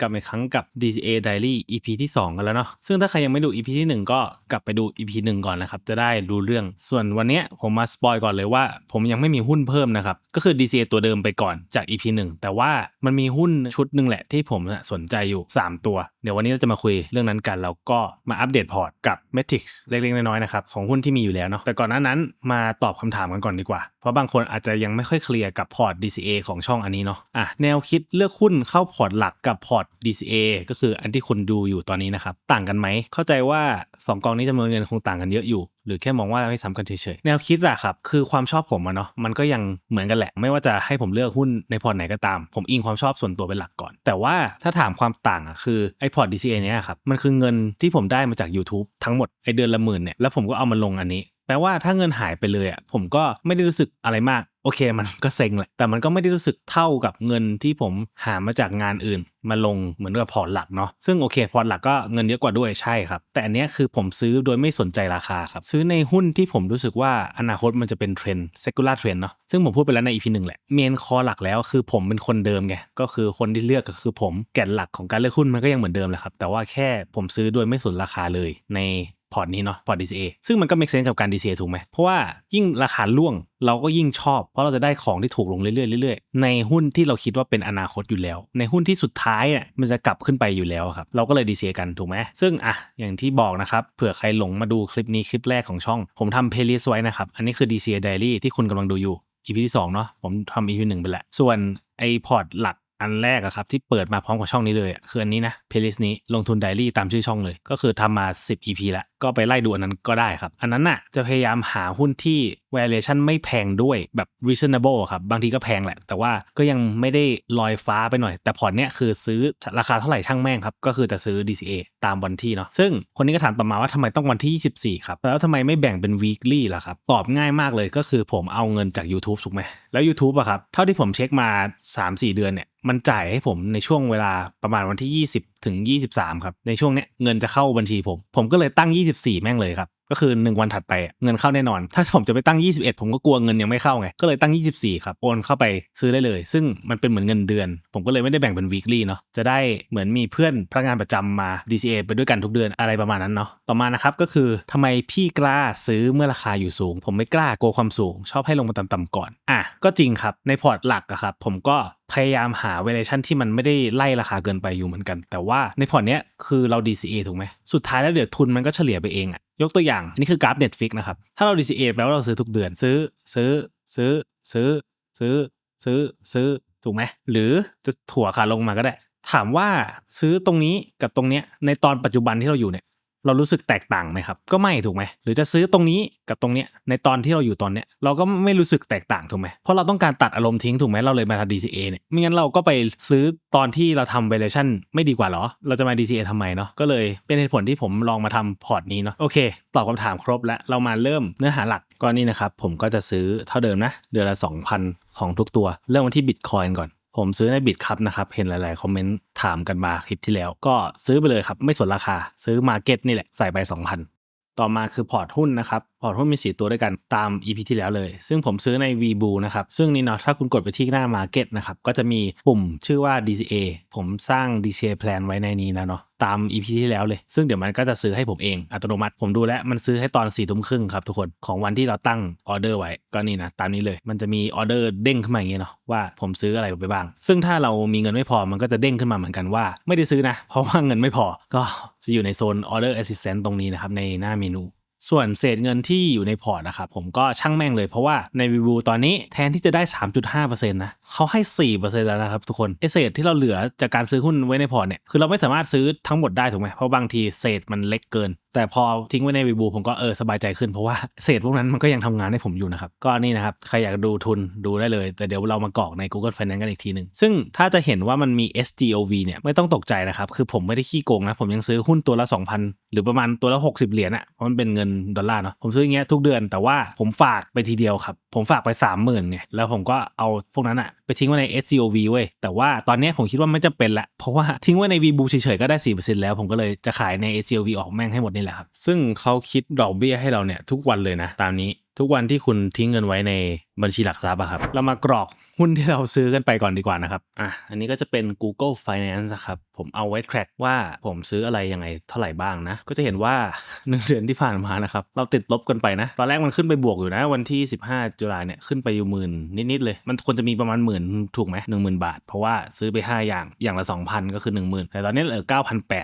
กลับมาอีกครั้งกับ DCA Diary EP ที่ 2 กันแล้วเนาะซึ่งถ้าใครยังไม่ดู EP ที่ 1 ก็กลับไปดู EP 1 ก่อนนะครับ จะได้รู้เรื่อง ส่วนวันนี้ผมมาสปอยก่อนเลยว่า ผมยังไม่มีหุ้นเพิ่มนะครับ ก็คือ DCA ตัวเดิมไปก่อนจาก EP 1 แต่ว่ามันมีหุ้นชุดหนึ่งแหละที่ผมสนใจอยู่ 3 ตัว เดี๋ยววันนี้เราจะมาคุยเรื่องนั้นกันแล้วก็มาอัปเดตพอร์ตกับ Metrics เล็กๆน้อยๆนะครับของหุ้นที่มีอยู่แล้วเนาะแต่ก่อนหน้านั้นมาตอบคำถามกันก่อนดีกว่า เพราะบางคนอาจจะยังไม่ค่อยเคลียร์กับพอร์ต DCA ของช่องอันนี้เนาะอะแนวคิดเลือกหุ้นเข้าพอร์ตหลักกับพอร์ต DCA ก็คืออันที่คุณดูอยู่ตอนนี้นะครับ ต่างกันไหม เข้าใจว่า 2 กองนี้จำนวนเงินคงต่างกันเยอะอยู่ หรือแค่มองว่าไม่ซ้ำกันเฉยๆ แนวคิดอะครับ คือความชอบผมอะเนาะมันก็ยังเหมือนกันแหละ ไม่ว่าจะให้ผมเลือกหุ้นในพอร์ตไหนก็ตาม ผมอิงความชอบส่วนตัวเป็นหลักก่อน แต่ว่าถ้าถามความต่างอะคือไอพอร์ต DCA เนี้ยครับมันคือเงินที่ผมได้มาจาก YouTube ทั้งหมดไอเดือนละหมื่นเนี่ยแล้วผมก็เอามาลงอันนี้ แปลว่าถ้าเงินหายไปเลยอะผมก็ไม่ได้รู้สึกอะไรมาก โอเคมันก็เซ็งแหละ แต่มันก็ไม่ได้รู้สึกเท่ากับเงินที่ผมหามาจากงานอื่น มาลงเหมือนกับพอร์ตหลักเนาะซึ่งโอเคพอร์ตหลักก็เงินเยอะกว่าด้วยใช่ครับ แต่อันนี้คือผมซื้อโดยไม่สนใจราคาครับ ซื้อในหุ้นที่ผมรู้สึกว่าอนาคตมันจะเป็นเทรนด์ secular trend เนาะซึ่งผมพูดไปแล้วใน EP หนึ่งแหละเมนคอหลักแล้วคือผมเป็นคนเดิมไงก็คือคนที่เลือกก็คือผมแก่นหลักของการเลือกหุ้นมันก็ยังเหมือนเดิมแหละครับแต่ว่าแค่ผมซื้อโดยไม่สนราคาเลยใน พอร์ตนี้เนาะพอร์ต DCA ซึ่งมันก็ make sense กับการ DCA ถูกไหมเพราะว่ายิ่งราคาล่วงเราก็ยิ่งชอบ เพราะเราจะได้ของที่ถูกลงเรื่อยๆเรื่อยๆในหุ้นที่เราคิดว่าเป็นอนาคตอยู่แล้ว ในหุ้นที่สุดท้ายอะมันจะกลับขึ้นไปอยู่แล้วครับเราก็เลย DCA กันถูกไหมซึ่งอะอย่างที่บอกนะครับเผื่อใครหลงมาดูคลิปนี้คลิปแรกของช่อง ผมทำ playlist ไว้นะครับอันนี้คือ DCA Diary ที่คุณกำลังดูอยู่ EP ที่2เนาะผมทำ EP 1ไปแล้วส่วนไอพอร์ตหลัก อันแรกอะครับที่เปิดมาพร้อมกับช่องนี้เลยอะคืออันนี้นะเพลย์ลิสต์นี้ลงทุนไดรี่ตามชื่อช่องเลย ก็คือทำมา 10 EP แล้ว ก็ไปไล่ดูอันนั้นก็ได้ครับ อันนั้นน่ะจะพยายามหาหุ้นที่ valuation ไม่แพงด้วยแบบ reasonable ครับ บางทีก็แพงแหละ แต่ว่าก็ยังไม่ได้ลอยฟ้าไปหน่อย แต่พอร์ตเนี้ยคือซื้อราคาเท่าไหร่ช่างแม่งครับ ก็คือจะซื้อ DCA ตามวันที่เนาะซึ่งคนนี้ก็ถามต่อมาว่าทำไมต้องวันที่ 24 ครับ แล้วทำไมไม่แบ่งเป็น weekly ล่ะครับ ตอบง่ายมากเลยก็คือผมเอาเงินจาก YouTube ถูกไหมแล้ว YouTube อะครับเท่าที่ผมเช็คมา 3-4 เดือนเนี่ย มันจ่ายให้ผมในช่วงเวลาประมาณวันที่ 20 ถึง 23 ครับ ในช่วงเนี้ยเงินจะเข้าบัญชีผม ผมก็เลยตั้ง 24 แม่งเลยครับ ก็คือ 1 วันถัดไปเงินเข้าแน่นอน ถ้าผมจะไปตั้ง 21 ผมก็กลัวเงินยังไม่เข้าไง ก็เลยตั้ง 24 ครับ โอนเข้าไปซื้อได้เลย ซึ่งมันเป็นเหมือนเงินเดือน ผมก็เลยไม่ได้แบ่งเป็น weekly เนาะ จะได้เหมือนมีเพื่อนพนักงานประจำมา DCA ไปด้วยกันทุกเดือนอะไรประมาณนั้นเนาะ ต่อมานะครับก็คือทำไมพี่กล้าซื้อเมื่อราคาอยู่สูง ผมไม่กล้ากลัวความสูง ชอบให้ลงมาต่ำๆก่อน อะก็จริงครับในพอร์ตหลักอะครับผมก็ พยายามหา valuation ที่มันไม่ได้ไล่ราคาเกินไปอยู่เหมือนกัน แต่ว่าในพอร์ตเนี้ยคือเรา DCA ถูกไหมสุดท้ายแล้วเดี๋ยวทุนมันก็เฉลี่ยไปเองอะยกตัวอย่าง อันนี้คือกราฟ Netflix นะครับ ถ้าเรา DCA แปลว่าเราซื้อทุกเดือนซื้อซื้อซื้อซื้อซื้อซื้อซื้อถูกไหมหรือจะถั่วขาลงมาก็ได้ ถามว่าซื้อตรงนี้กับตรงเนี้ยในตอนปัจจุบันที่เราอยู่เนี่ย เรารู้สึกแตกต่างไหมครับ ก็ไม่ถูกไหมหรือจะซื้อตรงนี้กับตรงเนี้ยในตอนที่เราอยู่ตอนเนี้ยเราก็ไม่รู้สึกแตกต่างถูกไหมเพราะเราต้องการตัดอารมณ์ทิ้งถูกไหมเราเลยมาทำ DCA เนี่ยไม่งั้นเราก็ไปซื้อตอนที่เราทำ valuation ไม่ดีกว่าเหรอ เราจะมา DCA ทำไมเนาะก็เลยเป็นเหตุผลที่ผมลองมาทำพอร์ตนี้เนาะโอเคตอบคำถามครบแล้วเรามาเริ่มเนื้อหาหลักก็นี่นะครับผมก็จะซื้อเท่าเดิมนะเดือนละ2,000 ของทุกตัว เริ่มวันที่ Bitcoin ก่อน ผมซื้อในบิตครับนะครับ เห็นหลาย ๆ คอมเมนต์ถามกันมาคลิปที่แล้ว ก็ซื้อไปเลยครับไม่สนราคา ซื้อมาเก็ตนี่แหละใส่ไป 2,000 ต่อมาคือพอร์ตหุ้นนะครับ พอร์ตหุ้นมี 4 ตัวด้วยกันตาม EP ที่แล้วเลย ซึ่งผมซื้อใน v b o นะครับ ซึ่งนี่เนาะถ้าคุณกดไปที่หน้า Market นะครับก็จะมีปุ่มชื่อว่า DCA ผมสร้าง DCA plan ไว้ในนี้นะเนาะ ตามอีพีที่แล้วเลย ซึ่งเดี๋ยวมันก็จะซื้อให้ผมเองอัตโนมัติ ผมดูแล้วมันซื้อให้ตอน4ี่ทุ่มครึ่งครับทุกคนของวันที่เราตั้งออเดอร์ไว้ก็นี่นะตามนี้เลย มันจะมีออเดอร์เด้งขึ้นมาอย่างเงี้ยเนาะว่าผมซื้ออะไรไปบ้าง ซึ่งถ้าเรามีเงินไม่พอมันก็จะเด้งขึ้นมาเหมือนกันว่า ไม่ได้ซื้อนะ เพราะว่าเงินไม่พอก็จะอยู่ในโซนออเดอร์แอสซิสแตนต์ตรงนี้นะครับในหน้าเมนู ส่วนเศษเงินที่อยู่ในพอร์ตนะครับผมก็ช่างแม่งเลยเพราะว่าในวิบูตอนนี้แทนที่จะได้ 3.5%นะเขาให้ 4%แล้วนะครับทุกคนไอเศษที่เราเหลือจากการซื้อหุ้นไว้ในพอร์ตเนี่ยคือเราไม่สามารถซื้อทั้งหมดได้ถูกไหมเพราะบางทีเศษมันเล็กเกิน แต่พอทิ้งไว้ในวิบูผมก็เออสบายใจขึ้นเพราะว่าเศษพวกนั้นมันก็ยังทำงานให้ผมอยู่นะครับ ก็นี่นะครับ ใครอยากดูทุนดูได้เลย แต่เดี๋ยวเรามากรอกใน Google Finance กันอีกทีหนึ่งซึ่งถ้าจะเห็นว่ามันมี SGOV เนี่ยไม่ต้องตกใจนะครับคือผมไม่ได้ขี้โกงนะผมยังซื้อหุ้นตัวละ 2,000 หรือประมาณตัวละ 60 เหรียญอะเพราะมันเป็นเงินดอลลาร์เนาะผมซื้ออย่างเงี้ยทุกเดือนแต่ว่าผมฝากไปทีเดียวครับผมฝากไป 30,000ไงแล้วผมก็เอาพวกนั้นอะไปทิ้งไว้ใน S C O V เว้ย แต่ว่าตอนนี้ผมคิดว่าไม่จำเป็นละ เพราะว่าทิ้งไว้ใน v b o เฉยๆ ก็ได้ 4%แล้ว ผมก็เลยจะขายใน S C O V ออกแม่งให้หมดนี่แหละครับ ซึ่งเขาคิดดอกเบี้ยให้เราเนี่ยทุกวันเลยนะ ตามนี้ทุกวันที่คุณทิ้งเงินไว้ใน บัญชีหลักทรัพย์อะครับ เรามากรอกหุ้นที่เราซื้อกันไปก่อนดีกว่านะครับ อะ อันนี้ก็จะเป็น Google Finance นะครับ ผมเอาไว้ track ว่าผมซื้ออะไรยังไงเท่าไหร่บ้างนะ ก็จะเห็นว่าหนึ่งเดือนที่ผ่านมานะครับ เราติดลบกันไปนะ ตอนแรกมันขึ้นไปบวกอยู่นะ วันที่ 15ตุลาเนี่ยขึ้นไปอยู่หมื่นนิดๆเลย มันควรจะมีประมาณหมื่นถูกไหมหนึ่งหมื่นบาท เพราะว่าซื้อไป 5 อย่าง อย่างละ 2,000 ก็คือ 10,000แต่ตอนนี้เหลือ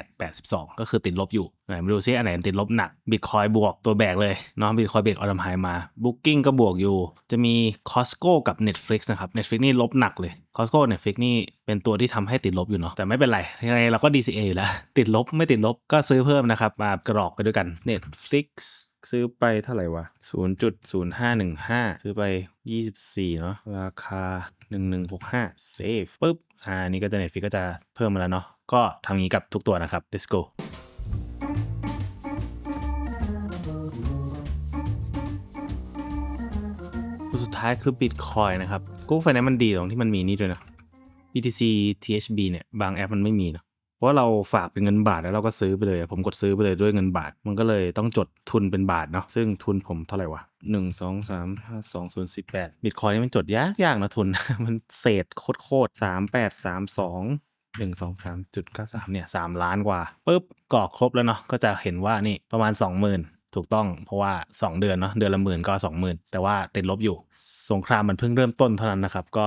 9,882 ก็คือติดลบอยู่ไหนมาดูซิอันไหนติดลบหนักบิตคอยบวกตัวแบกเลยเนาะบิตคอยเบรกออทำไฮมา Booking ก็บวกอยู่ จะมี Costco กับ Netflix นะครับ Netflix นี่ลบหนักเลย Costco Netflix นี่เป็นตัวที่ทำให้ติดลบอยู่เนาะแต่ไม่เป็นไรยังไงเราก็ DCA อยู่แล้ว ติดลบไม่ติดลบก็ซื้อเพิ่มนะครับ มากรอกไปด้วยกัน Netflix ซื้อไปเท่าไหร่วะ 0.0515 ซื้อไป 24 เนาะราคา 1165 save ปุ๊บ อ่า นี่ก็จะ Netflix ก็จะเพิ่มมาแล้วเนาะ ก็ทำงี้กับทุกตัวนะครับ let's go ท้ายคือ Bitcoin นะครับ Google Finance มันดีตรงที่มันมีนี่ด้วยนะ BTC THB เนี่ยบางแอปมันไม่มีเนะเพราะว่าเราฝากเป็นเงินบาทแล้วเราก็ซื้อไปเลย ผมกดซื้อไปเลยด้วยเงินบาท มันก็เลยต้องจดทุนเป็นบาทเนาะซึ่งทุนผมเท่าไหร่วะหนึ่งสองสามห้าสองศูนย์สิบแปดบิตคอยนี่มันจดยากยากนะทุน มันเศษโคตรโคตรสามแปดสามสองหนึ่งสองสามจุดเก้าสามเนี่ยสามล้านกว่าปุ๊บกรอครบแล้วเนาะก็จะเห็นว่านี่ประมาณสองหมื่น ถูกต้องเพราะว่า 2 เดือนเนาะเดือนละหมื่นก็ 20,000 แต่ว่าติดลบอยู่ สงครามมันเพิ่งเริ่มต้นเท่านั้นนะครับ ก็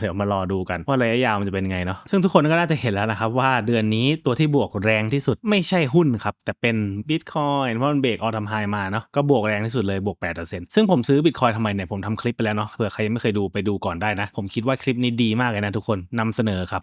เดี๋ยวมารอดูกัน ว่าระยะยาวมันจะเป็นไงเนาะซึ่งทุกคนก็น่าจะเห็นแล้วนะครับ ว่าเดือนนี้ตัวที่บวกแรงที่สุดไม่ใช่หุ้นครับ แต่เป็น Bitcoin เพราะมันเบรกออทำไฮมาเนาะก็บวกแรงที่สุดเลยบวก 8%ซึ่งผมซื้อ Bitcoin ทำไมเนี่ยผมทำคลิปไปแล้วเนาะเผื่อใครยังไม่เคยดูไปดูก่อนได้นะ ผมคิดว่าคลิปนี้ดีมากเลยนะทุกคนนำเสนอครับ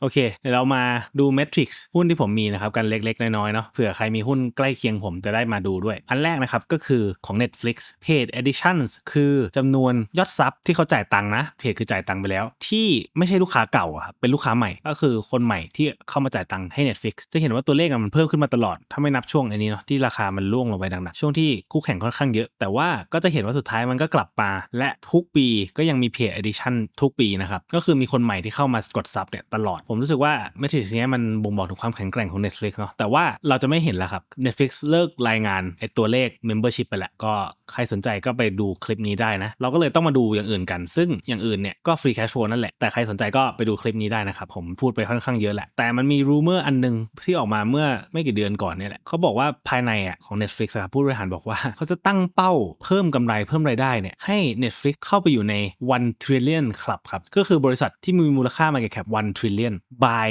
โอเคเดี๋ยวเรามาดูเมทริกซ์หุ้นที่ผมมีนะครับกันเล็กๆน้อยๆเนาะเผื่อใครมีหุ้นใกล้เคียงผมจะได้มาดูด้วยอันแรกนะครับก็คือของ Netflix Paid Editions คือจำนวนยอดซับที่เขาจ่ายตังค์นะเพจคือจ่ายตังค์ไปแล้ว ที่ไม่ใช่ลูกค้าเก่าครับเป็นลูกค้าใหม่ก็คือคนใหม่ที่เข้ามาจ่ายตังค์ให้ Netflix จะเห็นว่าตัวเลขมันเพิ่มขึ้นมาตลอด ถ้าไม่นับช่วงอันนี้เนาะที่ราคามันร่วงลงไปดังๆช่วงที่คู่แข่งค่อนข้างเยอะ แต่ว่าก็จะเห็นว่าสุดท้ายมันก็กลับมาและทุกปีก็ยังมี Paid Edition ทุกปีนะครับก็คือมีคนใหม่ที่เข้ามากดซับเนี่ยตลอด ผมรู้สึกว่าเมทริกซ์เนี้ยมันบ่งบอกถึงความแข็งแกร่งของ Netflix เนาะแต่ว่าเราจะไม่เห็นแล้วครับ Netflix เลิกรายงานไอตัวเลข Membership ไปแล้วก็ใครสนใจก็ไปดูคลิปนี้ได้นะ เราก็เลยต้องมาดูอย่างอื่นกัน ซึ่งอย่างอื่นเนี่ยก็ Free Cash Flow นั่นแหละ แต่ใครสนใจก็ไปดูคลิปนี้ได้นะครับผมพูดไปค่อนข้างเยอะแหละ แต่มันมีรูเมอร์อันนึงที่ออกมาเมื่อไม่กี่เดือนก่อนเนี่ยแหละเขาบอกว่าภายในอะของ Netflix ครับผู้บริหารบอกว่าเขาจะตั้งเป้าเพิ่มกำไรเพิ่มรายได้เนี่ยให้ Netflix เข้าไปอยู่ใน 1 trillion club ครับก็คือบริษัทที่มีมูลค่า market cap 1 trillion by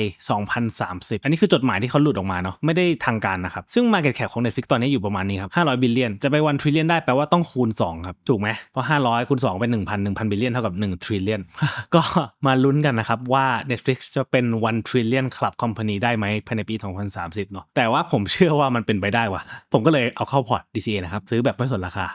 2030 อันนี้คือจดหมายที่เขาหลุดออกมาเนาะไม่ได้ทางการนะครับซึ่ง market cap ของ Netflix ตอนนี้อยู่ประมาณนี้ครับ500 billion จะไป1 trillion ได้แปลว่าต้องคูณ 2 ครับ ถูกไหมเพราะ500คูณ 2 เป็น1,000 1,000 billion เท่ากับ1 trillion ก็มาลุ้นกันนะครับว่า Netflix จะเป็น1 trillion club company ได้ไหมภายในปี 2030 เนาะแต่ว่าผมเชื่อว่ามันเป็นไปได้ว่ะผมก็เลยเอาเข้าพอร์ต DCA นะครับซื้อแบบไม่สนราคา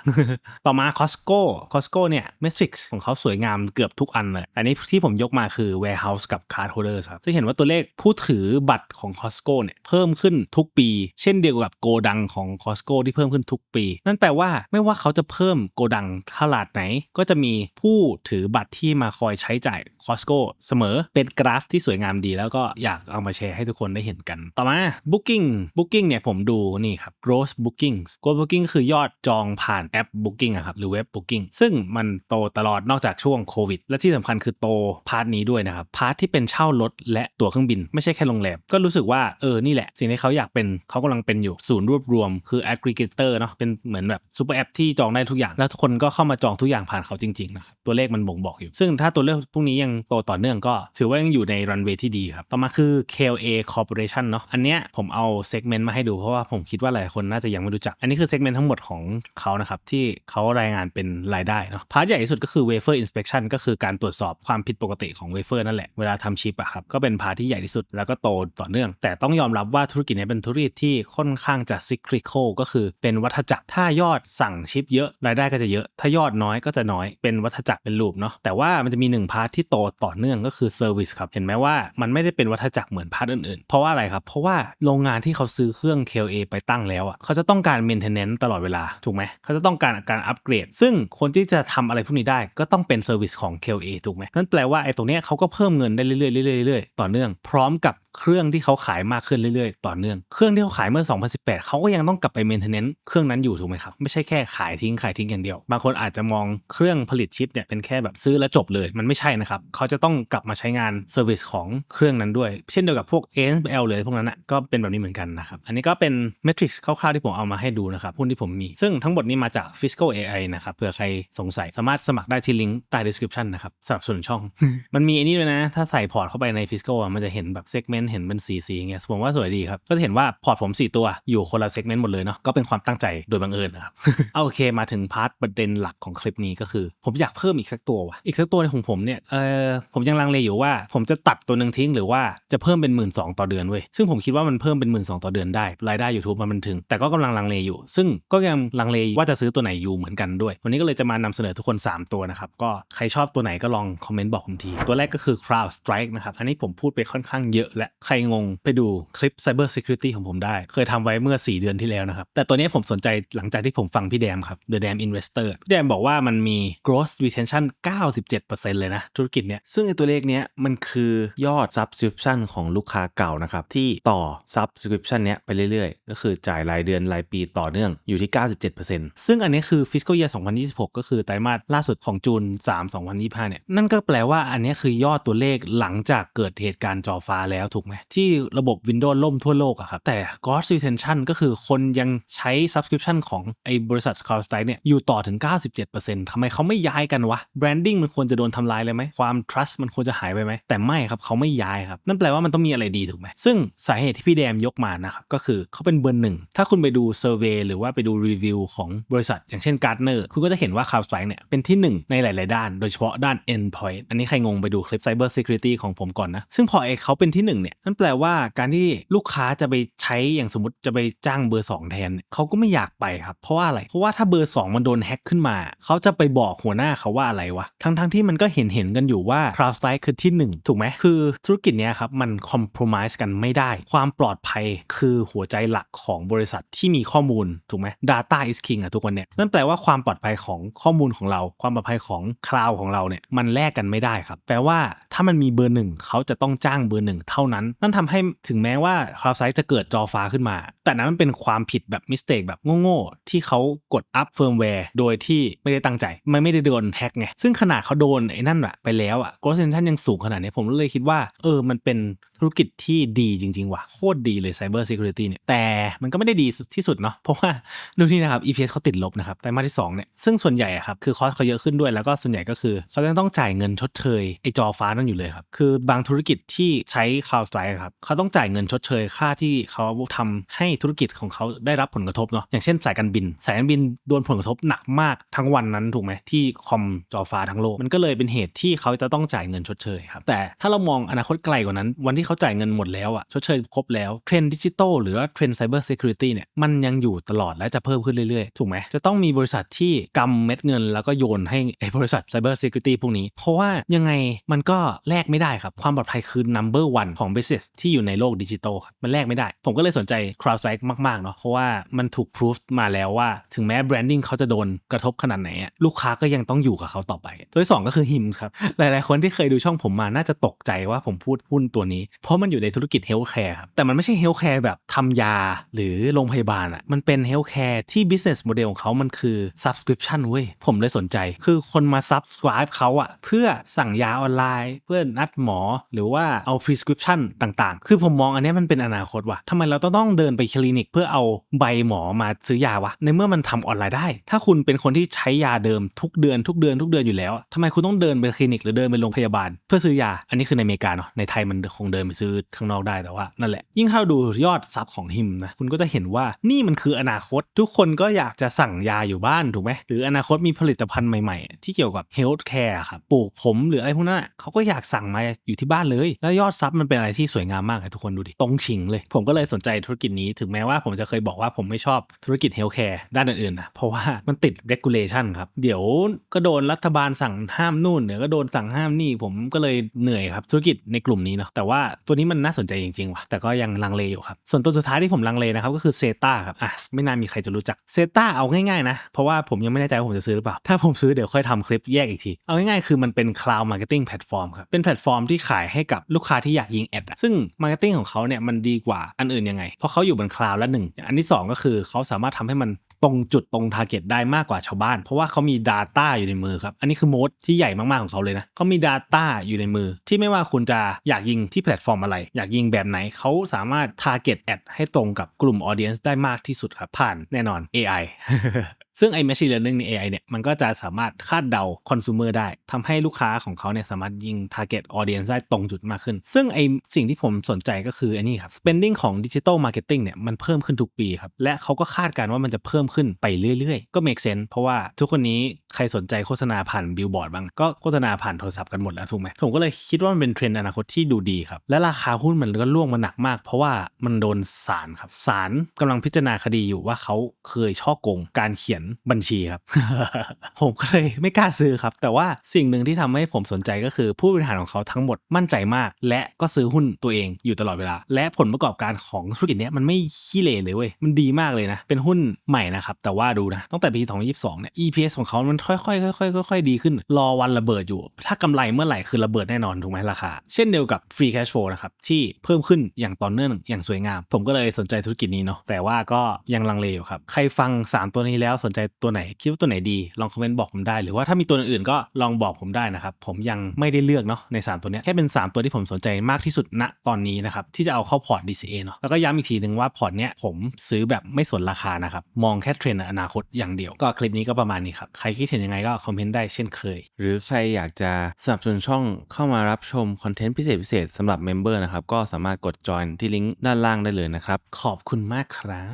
ต่อมา Costco Costco เนี่ย Matrix ของเขาสวยงามเกือบทุกอันเลยอันนี้ที่ผมยกมาคือ warehouse กับ card holders ครับจะเห็นว่าตัวเลขผู้ถือบัตรของ Costco เนี่ยเพิ่มขึ้นทุกปี เช่นเดียวกับโกดังของ Costco ที่เพิ่มขึ้นทุกปี นั่นแปลว่าไม่ว่าเขาจะเพิ่มโกดังขนาดไหน ก็จะมีผู้ถือบัตรที่มาคอยใช้จ่าย Costco เสมอเป็นกราฟที่สวยงามดี แล้วก็อยากเอามาแชร์ให้ทุกคนได้เห็นกัน ต่อมา Booking Booking เนี่ยผมดูนี่ครับ gross bookings gross booking คือยอดจองผ่านแอป Booking อะครับหรือเว็บ Booking ซึ่งมันโตตลอดนอกจากช่วงโควิด และที่สำคัญคือโตพาร์ทนี้ด้วยนะครับพาร์ทที่เป็นเช่ารถและตั๋วเครื่องบิน ไม่ใช่แค่โรงแรมก็รู้สึกว่าเออนี่แหละ สิ่งที่เขาอยากเป็นเขากำลังเป็นอยู่ศูนย์รวบรวมคือ aggregator เนาะเป็นเหมือนแบบซูเปอร์แอปที่จองได้ทุกอย่าง แล้วทุกคนก็เข้ามาจองทุกอย่างผ่านเขาจริงๆนะครับตัวเลขมันบ่งบอกอยู่ ซึ่งถ้าตัวเลขพวกนี้ยังโตต่อเนื่องก็ ถือว่ายังอยู่ในรันเวย์ที่ดีครับ ต่อมาคือ KLA Corporation เนาะอันเนี้ยผมเอาเซกเมนต์มาให้ดูเพราะว่าผมคิดว่าหลายคนน่าจะยังไม่รู้จัก อันนี้คือเซกเมนต์ทั้งหมดของเขานะครับที่เขารายงานเป็นรายได้เนาะพาร์ทใหญ่ที่สุดก็คือ wafer inspection ก็คือการตรวจสอบความผิดปกติของเวเฟอร์นั่นแหละเวลาทำชิปอะครับก็เป็นพาร์ทที่ใหญ่ที่สุดแล้วก็โตต่อเนื่อง แต่ต้องยอมรับว่าธุรกิจนี้เป็นธุรกิจที่ค่อนข้างจะ cyclical ก็คือเป็นวัฏจักรถ้ายอดสั่งชิปเยอะรายได้ก็จะเยอะ ถ้ายอดน้อยก็จะน้อยเป็นวัฏจักรเป็นลูปเนาะแต่ว่ามันจะมีหนึ่งพาร์ทที่โตต่อเนื่องก็คือ service ครับเห็นไหมว่ามันไม่ได้เป็นวัฏจักรเหมือนพาร์ทอื่นๆ เพราะว่าอะไรครับเพราะว่าโรงงานที่เขาซื้อเครื่อง KLA ไปตั้งแล้วอะเขาจะต้องการ maintenance ตลอดเวลาถูกไหมเขาจะต้องการการอัปเกรด ซึ่งคนที่จะทำอะไรพวกนี้ได้ก็ต้องเป็น service ของ KLA ถูกไหมนั่นแปลว่าไอ้ตรงเนี้ยเขาก็เพิ่มเงินได้เรื่อยๆเรื่อยๆเรื่อยๆต่อเนื่อง พร้อมกับเครื่องที่เขาขายมากขึ้นเรื่อยๆ ต่อเนื่อง เครื่องที่เขาขายเมื่อ 2018 เขาก็ยังต้องกลับไป maintenance maintenance เครื่องนั้นอยู่ถูกไหมครับ ไม่ใช่แค่ขายทิ้งขายทิ้งอย่างเดียว บางคนอาจจะมองเครื่องผลิตชิปเนี่ยเป็นแค่แบบซื้อแล้วจบเลย มันไม่ใช่นะครับ เขาจะต้องกลับมาใช้งานเซอร์วิสของเครื่องนั้นด้วย เช่นเดียวกับพวก ASL เลยพวกนั้นนะก็เป็นแบบนี้เหมือนกันนะครับ อันนี้ก็เป็นเมทริกซ์คร่าวๆที่ผมเอามาให้ดูนะครับหุ้นที่ผมมี ซึ่งทั้งหมดนี้มาจาก Fiscal AI นะครับเผื่อใครสงสัยสามารถสมัครได้ที่ลิงก์ใต้ description นะครับสนับสนุนช่อง มันมีอันนี้ด้วยนะ ถ้าใส่พอร์ตเข้าไปใน Fiscal มันจะเห็นแบบเซกเมนต์เห็นเป็นสีสีอย่างเงี้ยผมว่าสวยดีครับก็จะเห็นว่าพอร์ตผม 4 ตัวอยู่คนละเซกเมนต์หมดเลยเนาะก็เป็นความตั้งใจโดยบังเอิญนะครับเอาโอเคมาถึงพาร์ทประเด็นหลักของคลิปนี้ก็คือ ผมอยากเพิ่มอีกสักตัวว่ะอีกสักตัวในของผมเนี่ยเออผมยังลังเลอยู่ว่า ผมจะตัดตัวหนึ่งทิ้งหรือว่าจะเพิ่มเป็นหมื่นสองต่อเดือนเว้ยซึ่งผมคิดว่ามันเพิ่มเป็นหมื่นสองต่อเดือนได้รายได้ YouTube มันมันถึง แต่ก็กำลังลังเลอยู่ ซึ่งก็ยังลังเลว่าจะซื้อตัวไหนอยู่เหมือนกันด้วย วันนี้ก็เลยจะมานำเสนอทุกคน 3 ตัวนะครับก็ใครชอบตัวไหนก็ลองคอมเมนต์บอกผมที ตัวแรกก็คือ Crowd Strike นะครับอันนี้ผมพูดไปค่อนข้างเยอะและใครงงไปดูคลิป Cyber Security ของผมได้ เคยทำไว้เมื่อ 4 เดือนที่แล้วนะครับแต่ตัวนี้ผมสนใจหลังจากที่ผมฟังพี่แดมครับ The Dam Investor พี่แดมบอกว่ามันมี Gross Retention 97%เลยนะธุรกิจเนี้ยซึ่งไอตัวเลขเนี้ยมันคือยอด Subscription ของลูกค้าเก่านะครับ ที่ต่อ Subscription เนี้ยไปเรื่อยๆ ก็คือจ่ายรายเดือนรายปีต่อเนื่องอยู่ที่ 97%ซึ่งอันนี้คือ Fiscal Year 2026 ก็คือไตรมาสล่าสุดของจูน 3 2025 เนี่ยนั่นก็แปลว่าอันนี้คือยอดตัวเลขหลังจากเกิดเหตุการณ์จอฟ้าแล้วถูกไหมที่ระบบ Windows ล่มทั่วโลกอะครับแต่ Gross Retention ก็คือคนยังใช Subscription ของไอ้บริษัท CrowdStrike เนี่ยอยู่ต่อถึง 97%ทำไมเขาไม่ย้ายกันวะ Branding มันควรจะโดนทำลายเลยไหมความ trust มันควรจะหายไปไหม แต่ไม่ครับเขาไม่ย้ายครับ นั่นแปลว่ามันต้องมีอะไรดีถูกไหม ซึ่งสาเหตุที่พี่แดมยกมานะครับ ก็คือเขาเป็นเบอร์หนึ่ง ถ้าคุณไปดูเซอร์เวยหรือว่าไปดูรีวิวของบริษัท อย่างเช่น Gartner คุณก็จะเห็นว่า CrowdStrike เนี่ยเป็นที่หนึ่งในหลาย ๆ ด้าน โดยเฉพาะด้าน endpoint อันนี้ใครงงไปดูคลิป Cyber Security ของผมก่อนนะซึ่งพอไอเขาเป็นที่หนึ่งเนี่ยนั่นแปลว่าการที่ลูกค้าจะไปใช้อย่างสมมติจะไปจ้างเบอร์ 2 แทนเขาก็ไม่อยากไปครับ เพราะว่าอะไร เพราะว่าถ้าเบอร์ 2 มันโดนแฮ็กขึ้นมา เขาจะไปบอกหัวหน้าเขาว่าอะไรวะ ทั้งๆที่มันก็เห็นเห็นกันอยู่ว่า CrowdStrike คือที่ 1 ถูกไหม คือธุรกิจเนี้ยครับ มัน compromise กันไม่ได้ ความปลอดภัยคือหัวใจหลักของบริษัทที่มีข้อมูล ถูกไหม Data is king อะทุกวันเนี่ย นั่นแปลว่าความปลอดภัยของข้อมูลของเรา ความปลอดภัยของคลาวของเราเนี่ย มันแลกกันไม่ได้ครับ แปลว่าถ้ามันมีเบอร์หนึ่งเขาจะต้องจ้างเบอร์หนึ่งเท่านั้น นั่นทำให้ถึงแม้ว่า CrowdStrike จะเกิดจอฟ้าขึ้นมาแต่นั้นมันเป็นความผิดแบบมิสเ k กแบบโง่ๆที่เขากดอัพเฟิร์มแวร์โดยที่ไม่ได้ตั้งใจ มันไม่ได้โดนแฮ็กไง ซึ่งขนาดเขาโดนไอ้นั่นอะไปแล้วอะ gross retention ยังสูงขนาดนี้ผมเลยคิดว่า เออ มันเป็นธุรกิจที่ดีจริง ๆ ว่ะ โคตรดีเลย Cyber Security เนี่ย แต่มันก็ไม่ได้ดีที่สุดเนาะเพราะว่าดูที่นะครับ EPS เขาติดลบนะครับไตรมาสที่2เนี่ยซึ่งส่วนใหญ่อะครับคือคอสเขาเยอะขึ้นด้วยแล้วก็ส่วนใหญ่ก็คือเขาจะต้องจ่ายเงินชดเชยไอจอฟ้านั่นอยู่เลยครับคือบางธุรกิจที่ใช้ CrowdStrike ครับเขาต้องจ่ายเงินชดเชยค่าที่เขาทำให้ธุรกิจของเขาได้รับผลกระทบเนาะอย่างเช่นสายการบิน สายการบินโดนผลกระทบหนักมากทั้งวันนั้นถูกไหมที่คอมจอฟ้าทั้งโลกมันก็เลยเป็นเหตุที่เขาจะต้องจ่ายเงินชดเชยครับแต่ถ้าเรามองอนาคตไกลกว่านั้น วันที่เขาจ่ายเงินหมดแล้วอะชดเชยครบแล้วเทรนด์ดิจิตอลหรือว่าเทรนด์ไซเบอร์เคียวริตี้เนี่ยมันยังอยู่ตลอดและจะเพิ่มขึ้นเรื่อยๆ ถูกไหมจะต้องมีบริษัทที่กำเม็ดเงิน แล้วก็โยนให้ไอ้บริษัทไซเบอร์เคียวริตี้พวกนี้ เพราะว่ายังไงมันก็แลกไม่ได้ครับความปลอดภัยคือ number one ของ business ที่อยู่ในโลกดิจิตอลครับมันแลกไม่ได้ ผมก็เลยสนใจ CrowdStrike มากๆเนาะเพราะว่ามันถูกพิสูจมาแล้วว่า ถึงแม้แบรนดิ้งเขาจะโดนกระทบขนาดไหนลูกค้าก็ยังต้องอยู่กับเขาต่อไป ตัวที่สองก็คือ HIM ครับ หลายๆ คนที่เคยดูช่องผมมาน่าจะตกใจว่าผมพูดหุ้นตัวนี้ เพราะมันอยู่ในธุรกิจเฮลท์แคร์ครับ แต่มันไม่ใช่เฮลท์แคร์แบบทำยาหรือโรงพยาบาลอะมันเป็นเฮลท์แคร์ที่ business model ของเขามันคือ subscription เว้ยผมเลยสนใจ คือคนมา subscribe เขาอะเพื่อสั่งยาออนไลน์ เพื่อนัดหมอหรือว่าเอา prescription ต่างๆ คือผมมองอันนี้มันเป็นอนาคตว่ะทำไมเราต้องเดินไปคลินิก เพื่อเอาใบหมอมาซื้อยาวะ ในเมื่อมันทำออนไลน์ได้ ถ้าคุณเป็นคนที่ใช้ยาเดิมทุกเดือนทุกเดือนทุกเดือนอยู่แล้วทำไมคุณต้องเดินไปคลินิกหรือเดินไปโรงพยาบาล เพื่อซื้อยา อันนี้คือในอเมริกาเนาะ ในไทยมันคงเดินไปซื้อข้างนอกได้แต่ว่านั่นแหละ ยิ่งถ้าเราดูยอดซับของฮิมนะ คุณก็จะเห็นว่านี่มันคืออนาคต ทุกคนก็อยากจะสั่งยาอยู่บ้านถูกไหมหรืออนาคตมีผลิตภัณฑ์ใหม่ๆ ที่เกี่ยวกับเฮลท์แคร์ครับ ปลูกผมหรืออะไรพวกนั้นเขาก็อยากสั่งมาอยู่ที่บ้านเลย แล้วยอดซับมันเป็นอะไรที่สวยงามมากเลยทุกคนดูดิตรงชิงเลย ผมก็เลยสนใจธุรกิจนี้ถึงแม้ว่าผมจะเคยบอกว่าผมไม่ชอบธุรกิจเฮลท์แคร์ด้านอื่นๆนะเพราะว่ามันติด regulation ครับ เดี๋ยวก็โดนรัฐบาลสั่งห้ามนู่นเดี๋ยวก็โดนสั่งห้ามนี่ผมก็เลยเหนื่อยครับธุรกิจในกลุ่มนี้เนาะแต่ว่าตัวนี้มันน่าสนใจจริงๆว่ะแต่ก็ยังลังเลอยู่ครับส่วนตัวสุดท้ายที่ผมลังเลนะครับก็คือเซตาครับอะไม่น่ามีใครจะรู้จักเซตาเอาง่ายๆนะเพราะว่าผมยังไม่แน่ใจว่าผมจะซื้อหรือเปล่า ถ้าผมซื้อเดี๋ยวค่อยทำคลิปแยกอีกที เอาง่ายๆคือมันเป็น cloud marketing platform ครับเป็นแพลตฟอร์มที่ขายให้กับลูกค้าที่อยากยิงแอดซึ่ง marketing ของเขาเนี่ยมันดีกว่าอันอื่นยังไงเพราะเขาอยู่บนคลาวละหนึ่งอันที่สองก็คือเขาสามารถทำให้มันตรงจุดตรงทาร์เก็ตได้มากกว่าชาวบ้าน เพราะว่าเขามี Data อยู่ในมือครับ อันนี้คือโมดที่ใหญ่มาก ๆ ของเขาเลยนะเขามี Data อยู่ในมือ ที่ไม่ว่าคุณจะอยากยิงที่แพลตฟอร์มอะไร อยากยิงแบบไหนเขาสามารถ Target Ad ให้ตรงกับกลุ่ม Audience ได้มากที่สุดครับ ผ่านแน่นอน AI ซึ่งไอ้ machine learning ใน AI เนี่ยมันก็จะสามารถคาดเดา consumer ได้ทำให้ลูกค้าของเขาเนี่ยสามารถยิง target audience ได้ตรงจุดมากขึ้น ซึ่งไอ้สิ่งที่ผมสนใจก็คืออ้นี่ครับ spending ของ digital marketing เนี่ยมันเพิ่มขึ้นทุกปีครับ และเขาก็คาดการณ์ว่ามันจะเพิ่มขึ้นไปเรื่อยๆ ก็ make sense เพราะว่าทุกคนนี้ใครสนใจโฆษณาผ่านบิลบอร์ดบ้างก็โฆษณาผ่านโทรศัพท์กันหมดแล้วถูกไหมผมก็เลยคิดว่ามันเป็นเทรนด์อนาคตที่ดูดีครับและราคาหุ้นมันก็ล่วงมาหนักมาก เพราะว่ามันโดนศาลครับศาลกำลังพิจารณาคดีอยู่ว่าเขาเคยช่อโกงการเขียนบัญชีครับ ผมก็เลยไม่กล้าซื้อครับ แต่ว่าสิ่งหนึ่งที่ทำให้ผมสนใจก็คือผู้บริหารของเขาทั้งหมดมั่นใจมาก และก็ซื้อหุ้นตัวเองอยู่ตลอดเวลา และผลประกอบการของธุรกิจนี้มันไม่ขี้เหร่เลยเว้ยมันดีมากเลยนะ เป็นหุ้นใหม่นะครับ แต่ว่าดูนะตั้งแต่ปี2022เนี่ย EPS ของเขามันค่อยๆค่อยๆค่อยๆดีขึ้น รอวันระเบิดอยู่ ถ้ากำไรเมื่อไหร่คือระเบิดแน่นอนถูกไหมราคา เช่นเดียวกับ free cash flow นะครับที่เพิ่มขึ้นอย่างต่อเนื่องอย่างสวยงาม ผมก็เลยสนใจธุรกิจนี้เนาะแต่ว่าก็ยังลังเลอยู่ครับใครฟังสามตัวนี้แล้วสนใจตัวไหนคิดว่าตัวไหนดี ลองคอมเมนต์บอกผมได้ หรือว่าถ้ามีตัวอื่นๆก็ลองบอกผมได้นะครับ ผมยังไม่ได้เลือกเนาะใน 3 ตัวเนี้ยแค่เป็น 3 ตัวที่ผมสนใจมากที่สุดณตอนนี้นะครับที่จะเอาเข้าพอร์ต DCA เนาะแล้วก็ย้ำอีกทีหนึ่งว่าพอร์ตเนี้ยผมซื้อแบบไม่สนราคานะครับมองแค่เทรนด์อนาคตอย่างเดียว ก็คลิปนี้ก็ประมาณนี้ครับใครคิดเห็นยังไงก็คอมเมนต์ได้เช่นเคย หรือใครอยากจะสนับสนุนช่องเข้ามารับชมคอนเทนต์พิเศษพิเศษสำหรับเมมเบอร์นะครับก็สามารถกดจอยที่ลิงก์ด้านล่างได้เลยนะครับขอบคุณมากครับ